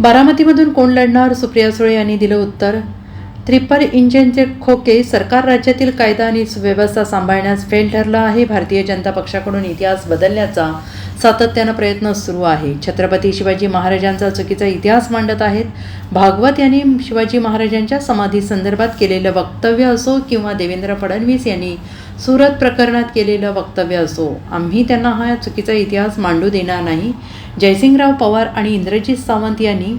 बारामतीमधून कोण लढणार? सुप्रिया सुळे यांनी दिलं उत्तर. त्रिपर इंजिनचे खोके सरकार राज्यातील कायदा आणि सुव्यवस्था सांभाळण्यास फेल ठरला आहे. भारतीय जनता पक्षाकडून इतिहास बदलण्याचा सातत्यानं प्रयत्न सुरू आहे. छत्रपती शिवाजी महाराजांचा चुकीचा इतिहास मांडत आहेत. भागवत यांनी शिवाजी महाराजांच्या समाधीसंदर्भात केलेलं वक्तव्य असो किंवा देवेंद्र फडणवीस यांनी सुरत प्रकरणात केलेलं वक्तव्य असो आम्ही त्यांना हा चुकीचा इतिहास मांडू देणार नाही. जयसिंगराव पवार आणि इंद्रजित सावंत यांनी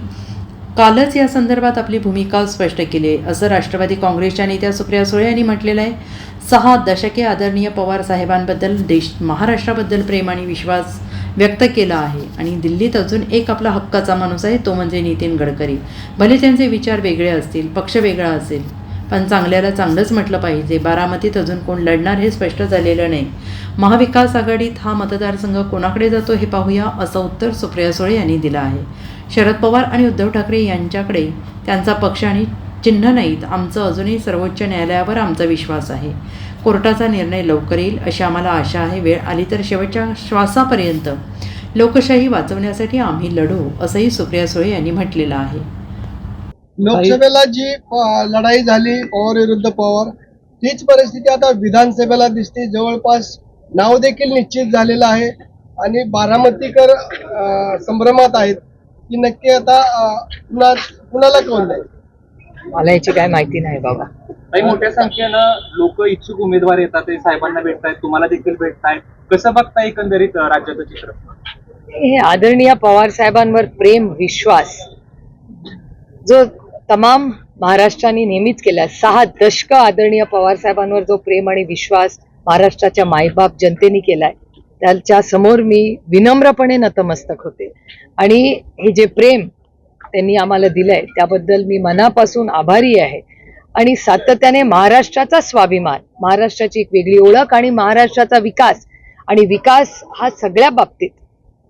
कालच या संदर्भात आपली भूमिका स्पष्ट केली आहे. असं राष्ट्रवादी काँग्रेसच्या नेत्या सुप्रिया सुळे यांनी म्हटलेलं आहे. सहा दशके आदरणीय पवार साहेबांबद्दल देश महाराष्ट्राबद्दल प्रेम आणि विश्वास व्यक्त केला आहे. आणि दिल्लीत अजून एक आपला हक्काचा माणूस आहे तो म्हणजे नितीन गडकरी. भले त्यांचे विचार वेगळे असतील पक्ष वेगळा असेल पण चांगल्याला चांगलंच म्हटलं पाहिजे. बारामतीत अजून कोण लढणार हे स्पष्ट झालेलं नाही. महाविकास आघाडीत हा मतदारसंघ कोणाकडे जातो हे पाहूया असं उत्तर सुप्रिया सुळे यांनी दिलं आहे. शरद पवार आणि उद्धव ठाकरे यांच्याकडे त्यांचा पक्ष आणि चिन्ह नाहीत. आमचं अजूनही सर्वोच्च न्यायालयावर आमचा विश्वास आहे. कोर्टाचा निर्णय लवकर येईल अशी आम्हाला आशा आहे. वेळ आली तर शेवटच्या श्वासापर्यंत लोकशाही वाचवण्यासाठी आम्ही लढू असंही सुप्रिया सुळे यांनी म्हटलेलं आहे. लोकसभेला जी लढाई झाली पवार विरुद्ध पवार तीच परिस्थिती आता विधानसभेला दिसते. जवळपास नाव देखील निश्चित झालेलं आहे. आणि बारामतीकर संभ्रमात आहेत. की नक्की आता कुणा कुणाला कोण नाही मला याची काय माहिती नाही बाबा. काही मोठ्या संख्येनं लोक इच्छुक उमेदवार येतात ते साहेबांना भेटतायत तुम्हाला देखील भेटतायत. कसं बघता एकंदरीत राज्याचं चित्र? हे आदरणीय पवार साहेबांवर प्रेम विश्वास जो तमाम महाराष्ट्राने नेहमीच केला सहा दशक आदरणीय पवार साहेबांवर जो प्रेम आणि विश्वास महाराष्ट्राच्या मायबाप जनतेने केलाय त्याच्यासमोर मी विनम्रपणे नतमस्तक होते. आणि हे जे प्रेम त्यांनी आम्हाला दिलंय त्याबद्दल मी मनापासून आभारी आहे. आणि सातत्याने महाराष्ट्राचा स्वाभिमान महाराष्ट्राची एक वेगळी ओळख आणि महाराष्ट्राचा विकास. आणि विकास हा सगळ्या बाबतीत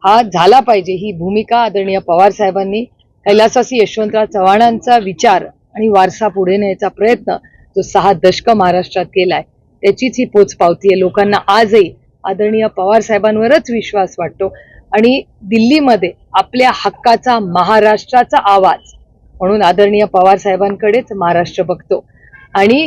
हा झाला पाहिजे ही भूमिका आदरणीय पवार साहेबांनी कैलासासी यशवंतराव चव्हाणांचा विचार आणि वारसा पुढे न्यायचा प्रयत्न जो सहा दशक महाराष्ट्रात केलाय त्याचीच ही पोचपावती आहे लोकांना आजही आदरणीय पवार साहेबांवरच विश्वास वाटतो. आणि दिल्लीमध्ये आपल्या हक्काचा महाराष्ट्राचा आवाज म्हणून आदरणीय पवार साहेबांकडेच महाराष्ट्र बघतो. आणि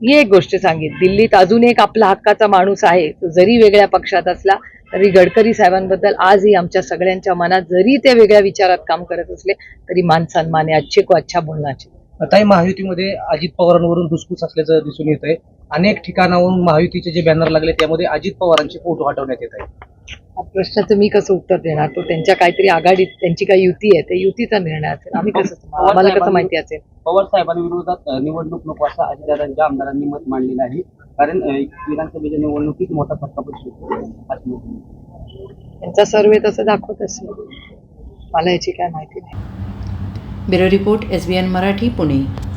ही एक गोष्ट सांगेन दिल्लीत अजून एक आपला हक्काचा माणूस आहे तो जरी वेगळ्या पक्षात असला तरी गडकरी साहेबांबद्दल आजही आमच्या सगळ्यांच्या मनात जरी ते वेगळ्या विचारात काम करत असले तरी मान सन्मान अच्छे को अच्छा बोलण्याचे. आताही महायुतीमध्ये अजित पवारांवरून धुसफूस असल्याचं दिसून येत आहे अनेक ठिकाणाहून महायुतीचे जे बॅनर लागले त्यामध्ये अजित पवारांचे फोटो हटवण्यात येत आहे प्रश्नाचं मी कसं उत्तर देणार? तो त्यांच्या काहीतरी आघाडीत त्यांची काही युती आहे त्या युतीचा निर्णय असेल. आम्ही कसं आम्हाला कसं माहिती असेल? पवार साहेबांविरोधात निवडणूक नको असं अजितदादांच्या आमदारांनी मत मांडलेलं आहे. कारण विधानसभेच्या निवडणुकीत मोठा फटका. त्यांचा सर्वे तसं दाखवत असेल. मला याची काय माहिती नाही. Bureau report S B N Marathi Pune.